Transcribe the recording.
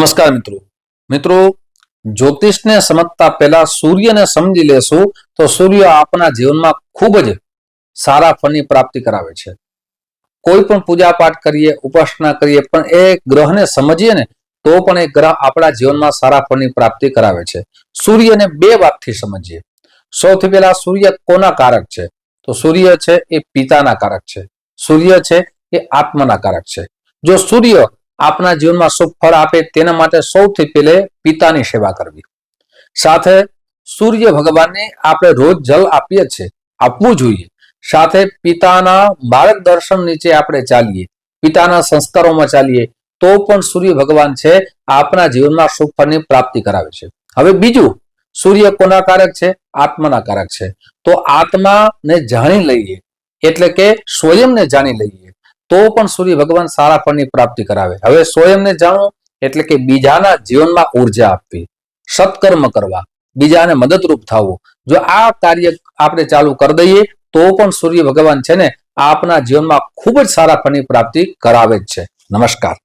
નમસ્કાર મિત્રો. મિત્રો, જ્યોતિષને સમજતા પહેલા સૂર્યને સમજી લેશું તો સૂર્ય આપણા જીવનમાં ખૂબ જ સારા ફળની પ્રાપ્તિ કરાવે છે. કોઈ પણ પૂજા પાઠ કરીએ, ઉપાસના કરીએ, પણ એ ગ્રહને સમજીએ ને તો પણ એ ગ્રહ આપણા જીવનમાં સારા ફળની પ્રાપ્તિ કરાવે છે. સૂર્યને બે વાતથી સમજીએ. સૌથી પહેલા સૂર્ય કોના કારક છે? તો સૂર્ય છે એ પિતાના કારક છે. સૂર્ય છે એ આત્માના કારક છે. જો સૂર્ય આપણા જીવનમાં શુભ ફળ આપે તેના માટે સૌથી પહેલે પિતાની સેવા કરવી. સાથે સૂર્ય ભગવાનને આપણે રોજ જલ આપીએ છીએ, આપવું જોઈએ. સાથે પિતાના માર્ગદર્શન નીચે આપણે ચાલીએ, પિતાના સંસ્કારોમાં ચાલીએ, તો પણ સૂર્ય ભગવાન છે આપણા જીવનમાં શુભ ફળની પ્રાપ્તિ કરાવે છે. હવે બીજું, સૂર્ય કોના કારક છે? આત્માના કારક છે. તો આત્માને જાણી લઈએ, એટલે કે સ્વયંને જાણી લઈએ. તો પણ સૂર્ય ભગવાન સારા ફળની પ્રાપ્તિ કરાવે. હવે સ્વયંને જાણો, એટલે કે બીજાના જીવનમાં ઊર્જા આપવી, સત્કર્મ કરવા, બીજાને મદદરૂપ થવું. જો આ કાર્ય આપણે ચાલુ કરી દઈએ, તો પણ સૂર્ય ભગવાન છે ને આપના જીવનમાં ખૂબ જ સારા ફળની પ્રાપ્તિ કરાવે જ છે. નમસ્કાર.